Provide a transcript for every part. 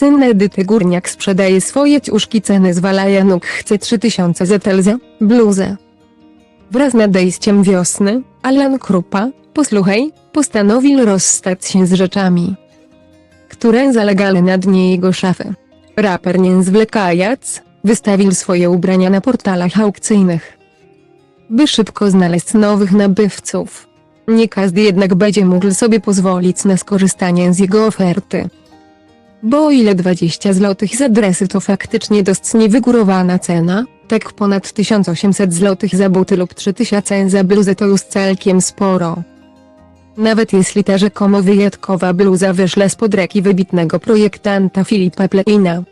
Syn Edyty Górniak sprzedaje swoje ciuszki ceny zwalaja nóg chce 3000 ZL za bluzę. Wraz z nadejściem wiosny, Alan Krupa, posłuchaj, postanowił rozstać się z rzeczami, które zalegały na dnie jego szafy. Raper nie zwlekając, wystawił swoje ubrania na portalach aukcyjnych, by szybko znaleźć nowych nabywców. Nie każdy jednak będzie mógł sobie pozwolić na skorzystanie z jego oferty. Bo o ile 20 zł za dresy to faktycznie dość niewygórowana cena, tak ponad 1800 zł za buty lub 3000 za bluzę to już całkiem sporo. Nawet jeśli ta rzekomo wyjątkowa bluza wyszła spod ręki wybitnego projektanta Filipa Pleina.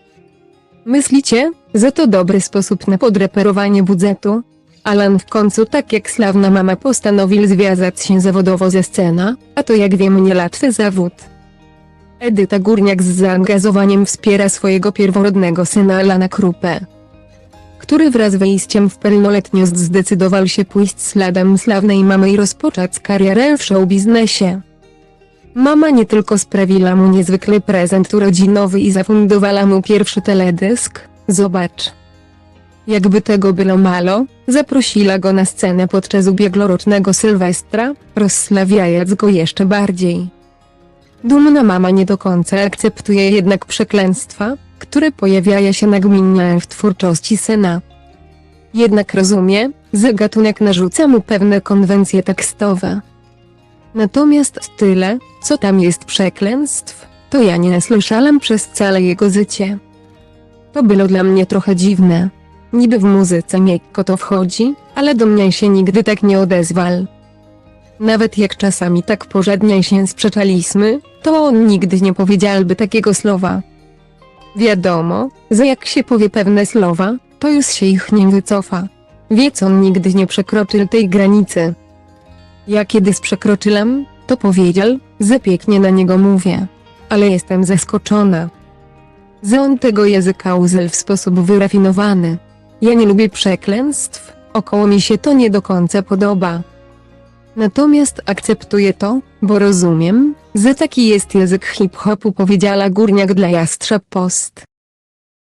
Myślicie, że to dobry sposób na podreperowanie budżetu? Alan w końcu tak jak sławna mama postanowił związać się zawodowo ze scena, a to jak wiem niełatwy zawód. Edyta Górniak z zaangażowaniem wspiera swojego pierworodnego syna Alana Krupę, który wraz z wejściem w pełnoletność zdecydował się pójść śladem sławnej mamy i rozpocząć karierę w showbiznesie. Mama nie tylko sprawiła mu niezwykły prezent urodzinowy i zafundowała mu pierwszy teledysk, zobacz. Jakby tego było mało, zaprosiła go na scenę podczas ubiegłorocznego Sylwestra, rozslawiając go jeszcze bardziej. Dumna mama nie do końca akceptuje jednak przekleństwa, które pojawiają się nagminnie w twórczości syna. Jednak rozumie, że gatunek narzuca mu pewne konwencje tekstowe. Natomiast tyle, co tam jest przekleństw, to ja nie słyszałem przez całe jego życie. To było dla mnie trochę dziwne. Niby w muzyce miękko to wchodzi, ale do mnie się nigdy tak nie odezwał. Nawet jak czasami tak porządnie się sprzeczaliśmy, to on nigdy nie powiedziałby takiego słowa. Wiadomo, że jak się powie pewne słowa, to już się ich nie wycofa. Więc on nigdy nie przekroczył tej granicy. Ja kiedyś przekroczyłem, to powiedział, że pięknie na niego mówię. Ale jestem zaskoczona. Że on tego języka użył w sposób wyrafinowany. Ja nie lubię przekleństw, około mi się to nie do końca podoba. Natomiast akceptuję to, bo rozumiem, że taki jest język hip-hopu powiedziała górniak dla Jastrza Post.